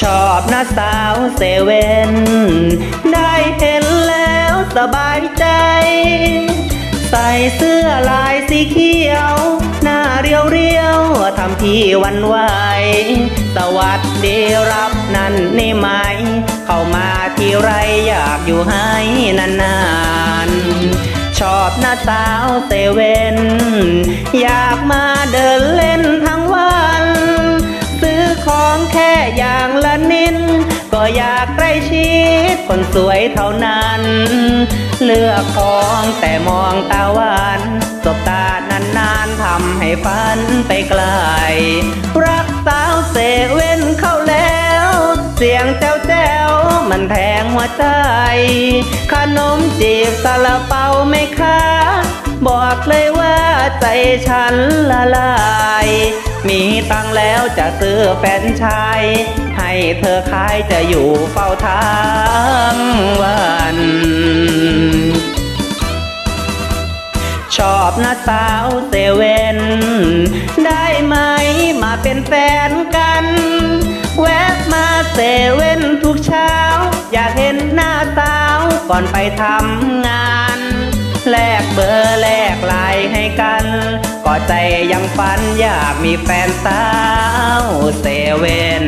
ชอบนะสาวเซเว่น ได้เห็นแล้วสบายใจ ใส่เสื้อลายสีเขียว หน้าเรียวเรียวๆทำพี่วันไหว สวัสดีรับนั่นนี่ไหม เข้ามาที่ไรอยากอยู่ให้นานๆ ชอบหน้าสาวเซเว่น อยากมาเดิน คนสวยเท่านั้น เลือกของแต่มองตาหวานสบตานานๆทำให้ฝันไปไกล รักสาวเซเว่นเข้าแล้ว เสียงแจ้วแจ้วมันแทงหัวใจ ขนมจีบซาลาเปาไม่ค้าบอกเลยว่าใจฉันละลาย มีตังแล้วจะซื้อแฟนชายให้เธอขายจะอยู่เฝ้าทั้งวัน ชอบนะสาวเซเว่นได้ไหมมาเป็นแฟนกัน แวะมาเซเว่นทุกเช้า อยากเห็นหน้าสาวก่อนไปทำงาน แลกเบอร์แลกไลน์ให้กัน ก็ใจยังฝันอยากมีแฟนสาวเซเว่น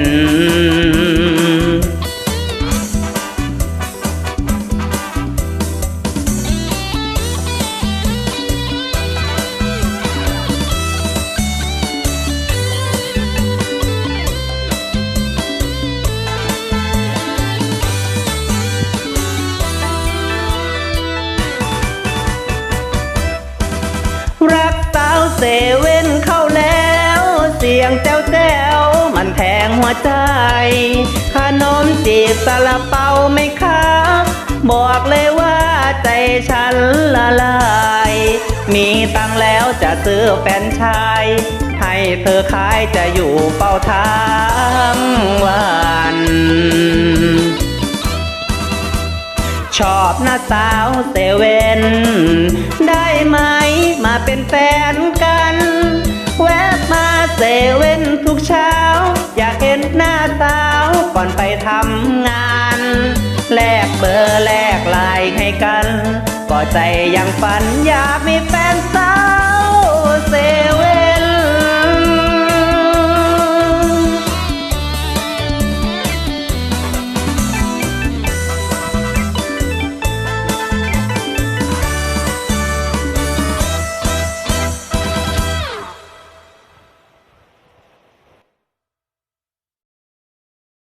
รักสาวเซเว่นเข้าแล้ว เสียงแจ้วแจ้วมันแทงหัวใจ ขนมจีบซาลาเปาไม่ค้าบอกเลยว่าใจฉันละลาย มีตังแล้วจะซื้อแฟนชาย ให้เธอขายจะอยู่เฝ้าทั้งวันชอบหน้าสาวเซเว่น แฟนกัน แวะมาเซเว่นทุกเช้า อยากเห็นหน้าสาวก่อนไปทำงาน แลกเบอร์แลกไลน์ให้กัน ก็ใจยังฝันอยากมีแฟนสา